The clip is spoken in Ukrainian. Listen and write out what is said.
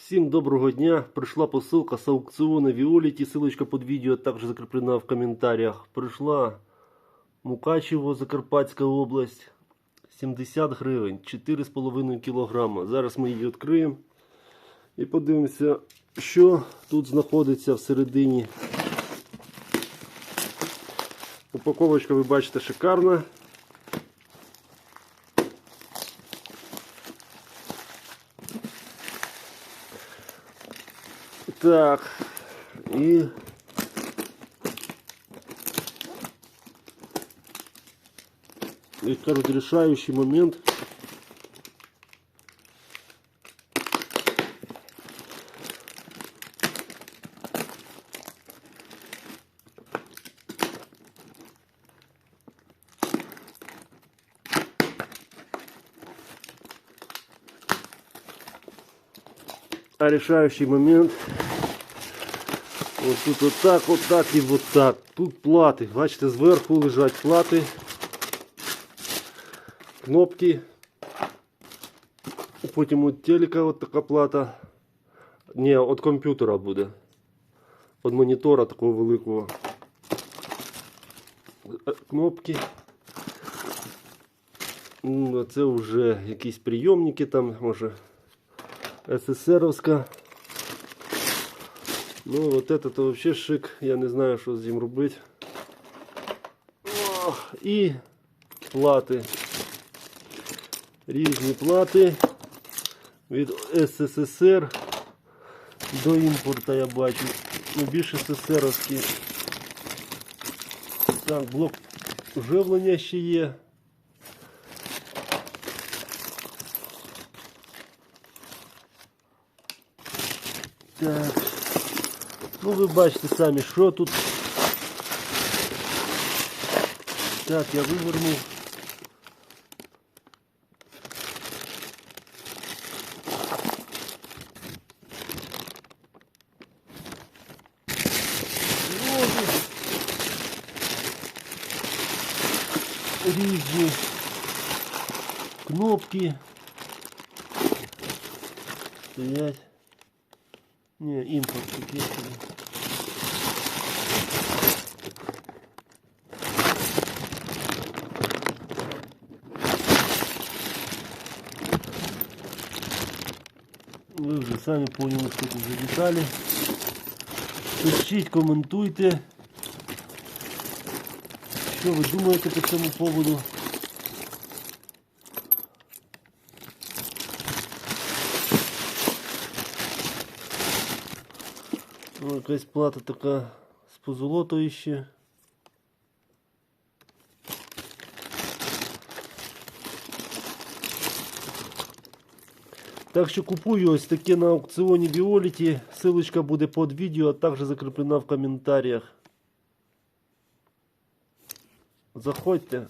Всім доброго дня. Прийшла посилка з аукціону Віоліті. Силочка під відео також закріплена в коментарях. Прийшла Мукачево, Закарпатська область. 70 гривень, 4,5 кілограма. Зараз ми її відкриємо і подивимося, що тут знаходиться всередині. Упаковочка, ви бачите, шикарна. Так, и... И, кажется, решающий момент. А решающий момент Ось тут отак, отак і отак. Тут плати. Бачите, зверху лежать плати. Кнопки. Потім от телека от така плата. Ні, від комп'ютера буде. Від монітора такого великого. Е, Кнопки. Це вже якісь прийомники там, може. СССРовська. Ну, вот это то вообще шик. Я не знаю, що з ним робити. О, і плати. Різні плати від СССР до імпорту я бачу. Ну, більше СССРовські. Так, блок живлення ще є. Так. Ну, ви бачите самі, що тут. Так, я вивернув. Ноги. Різні кнопки. Стоять. Не, импорт такие собі. Ви вже самі поняли, що тут за деталі. Пишіть, коментуйте. Що ви думаєте по цьому поводу? Ну, якась плата така з позолотою ще. Так що купую ось таке на аукціоні Біоліті. Силочка буде під відео, а також закріплена в коментарях. Заходьте.